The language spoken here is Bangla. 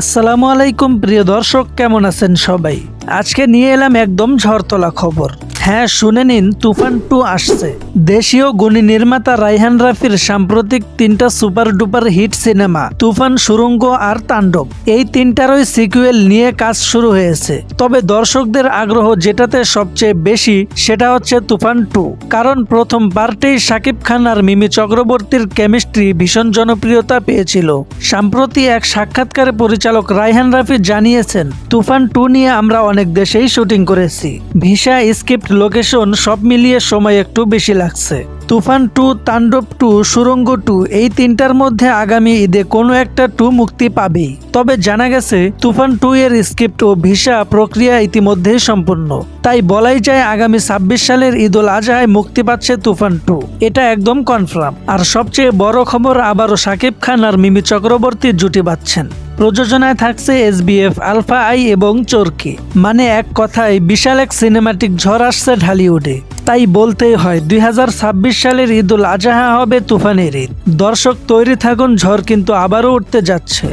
আসসালামু আলাইকুম প্রিয় দর্শক কেমন আছেন সবাই? আজকে নিয়ে এলাম একদম ঝড়তলা খবর। হ্যাঁ শুনে নিন, তুফান টু আসছে। দেশীয় গুণী নির্মাতা রাইহান রাফির সাম্প্রতিক তিনটা super duper hit cinema, Toofan, Surongo আর তাণ্ডব, এই তিনটারই সিকুয়েল নিয়ে কাজ শুরু হয়েছে। তবে দর্শকদের আগ্রহ যেটাতে সবচেয়ে বেশি, সেটা হচ্ছে তুফান টু। কারণ প্রথম পার্টেই শাকিব খান আর মিমি চক্রবর্তীর কেমিস্ট্রি ভীষণ জনপ্রিয়তা পেয়েছিল। সম্প্রতি এক সাক্ষাৎকারে পরিচালক রাইহান রাফি জানিয়েছেন, তুফান টু নিয়ে আমরা অনেক দেশেই শুটিং করেছি। ভিসা, স্ক্রিপ্ট লোকেশন সব মিলিয়ে সময় একটু বেশি লাগছে। Toofan two, Taandob two, Surongo two, এই তিনটার মধ্যে আগামী ঈদে কোনো একটা টু মুক্তি পাবেই। তবে জানা গেছে, তুফান টু এর স্ক্রিপ্ট ও ভিসা প্রক্রিয়া ইতিমধ্যেই সম্পূর্ণ। তাই বলাই যায় আগামী ছাব্বিশ সালের ঈদ উল আজহায় মুক্তি পাচ্ছে তুফান টু। এটা একদম কনফার্ম। আর সবচেয়ে বড় খবর, আবারও শাকিব খান আর মিমি চক্রবর্তী জুটি বাঁধছেন। প্রযোজনায় থাকছে এসবিএফ, আলফা আই এবং চোরকে। মানে এক কথায়, বিশাল এক সিনেমাটিক ঝড় আসছে ঢালিউডে। তাই বলতেই হয়, দুই হাজার ছাব্বিশ সালের ঈদুল আজাহা আজহা হবে তুফানের ঈদ। দর্শক তৈরি থাকুন, ঝড় কিন্তু আবারও উঠতে যাচ্ছে।